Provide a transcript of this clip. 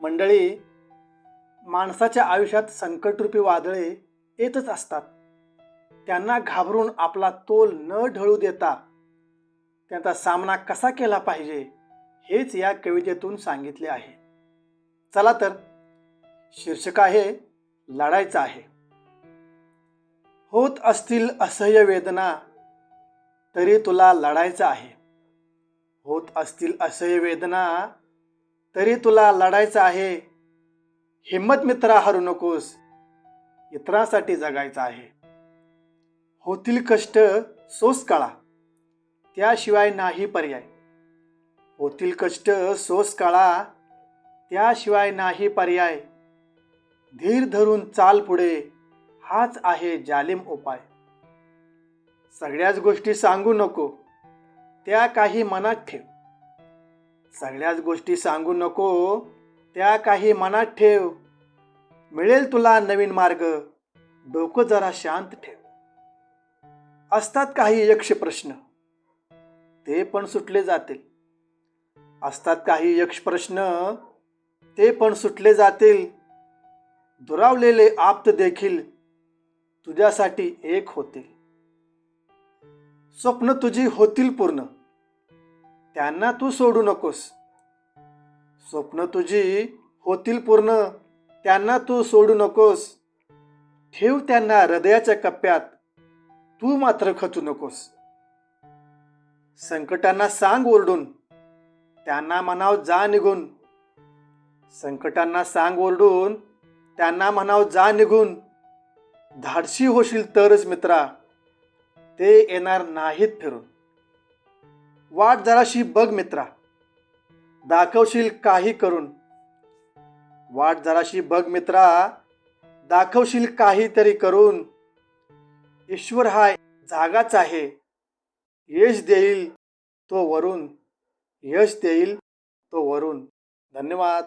मंडळी माणसाच्या आयुष्यात संकटरूपी वादळे येतच असतात. त्यांना घाबरून आपला तोल न ढळू देता त्यांचा सामना कसा केला पाहिजे हेच या कवितेतून सांगितले आहे. चला तर शीर्षक आहे लढायचं आहे. होत असतील असह्य वेदना तरी तुला लढायचं आहे. होत असतील असह्य वेदना तरी तुला लढायचं आहे. हिम्मत मित्रा हरू नकोस. इतरांसाठी जगायचं आहे. होतील कष्ट सोस काळा. त्याशिवाय नाही पर्याय. होतील कष्ट सोस काळा. त्याशिवाय नाही पर्याय. धीर धरून चाल पुढे. हाच आहे जालिम उपाय. सगळ्याच गोष्टी सांगू नको. त्या काही मनात ठेव. सगळ्याच गोष्टी सांगू नको. त्या काही मनात ठेव. मिळेल तुला नवीन मार्ग. डोकं जरा शांत ठेव. असतात काही यक्ष प्रश्न. ते पण सुटले जातील. असतात काही यक्ष प्रश्न. ते पण सुटले जातील. दुरावलेले आप्त देखील तुझ्यासाठी एक होतील. स्वप्न तुझी होतील पूर्ण. त्यांना तू सोडू नकोस. स्वप्न तुझी होतील पूर्ण त्यांना तू सोडू नकोस. ठेव त्यांना हृदयाच्या कप्प्यात तू मात्र खचू नकोस. संकटांना सांग ओरडून त्यांना म्हणाव जा निघून. संकटांना सांग ओरडून त्यांना म्हणाव जा निघून. धाडशी होशील तरच मित्रा ते येणार नाहीत फिरून. वाट जराशी बघ मित्रा. दाखवशील काही करून. वाट जराशी बघ मित्रा. दाखवशील काहीतरी करून. ईश्वर हा जागाच आहे. यश देईल तो वरून. यश देईल तो वरून. धन्यवाद.